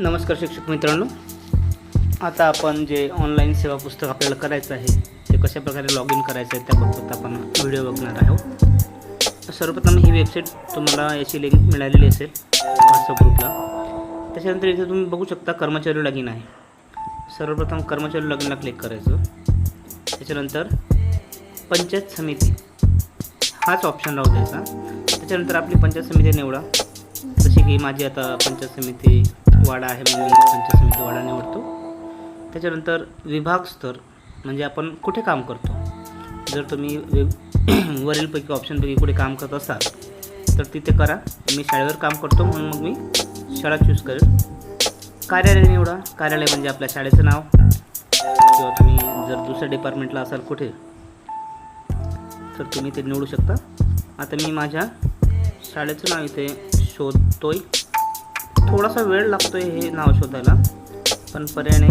नमस्कार शिक्षक मित्रांनो. आता आपण जे ऑनलाईन सेवा पुस्तक आपल्याला करायचं आहे ते कशा प्रकारे लॉग इन करायचं आहे त्याबाबत आपण व्हिडिओ बघणार आहोत. सर्वप्रथम ही वेबसाईट तुम्हाला याची लिंक मिळालेली असेल व्हॉट्सअप ग्रुपला त्याच्यानंतर इथे तुम्ही बघू शकता कर्मचारी लॉग इन आहे. सर्वप्रथम कर्मचारी लॉग इनला क्लिक करायचं. त्याच्यानंतर पंचायत समिती हाच ऑप्शन राहू द्यायचा. त्याच्यानंतर आपली पंचायत समिती निवडा. की माझी आता पंचायत समिती वाडा आहे म्हणून मी पंचायत समिती वाडा निवडतो. त्याच्यानंतर विभाग स्तर म्हणजे आपण कुठे काम करतो? जर तुम्ही वरीलपैकी ऑप्शनपैकी कुठे काम करत असाल तर तिथे करा. मी शाळेवर काम करतो म्हणून मग मी शाळा चूज करेल. कार्यालय निवडा. कार्यालय म्हणजे आपल्या शाळेचं नाव. किंवा तुम्ही जर दुसऱ्या डिपार्टमेंटला असाल कुठे तर तुम्ही ते निवडू शकता. आता मी माझ्या शाळेचं नाव इथे शोधतोय. थोडासा वेळ लागतो आहे हे नाव शोधायला पण पर्याय नाही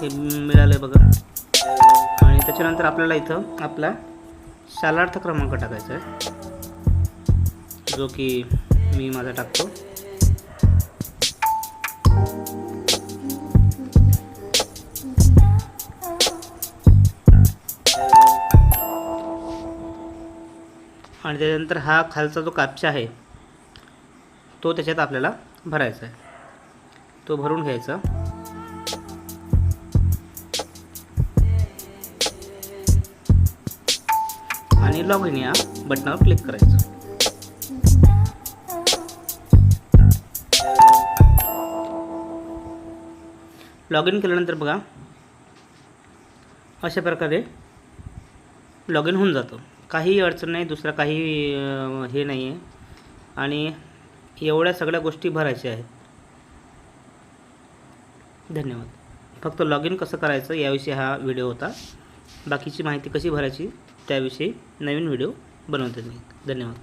हे मिळालं आहे बघा. आणि त्याच्यानंतर आपल्याला इथं आपला शालार्थ क्रमांक टाकायचा आहे जो की मी माझा टाकतो. आणि त्याच्यानंतर हा खालचा जो कापचा आहे तो त्याच्यात आपल्याला भरायचा आहे. तो भरून घ्यायचा. आणि लॉग इन या बटनावर क्लिक करायचं. लॉग इन केल्यानंतर बघा अशा प्रकारे लॉग इन होऊन जातं. काही अडचण नाही दुसरा काही हे नाही आहे आणि एवढ्या सगळ्या गोष्टी भरायच्या आहेत. धन्यवाद. फक्त लॉग इन कसं करायचं याविषयी हा व्हिडिओ होता. बाकीची माहिती कशी भरायची त्याविषयी नवीन व्हिडिओ बनवते मी. धन्यवाद.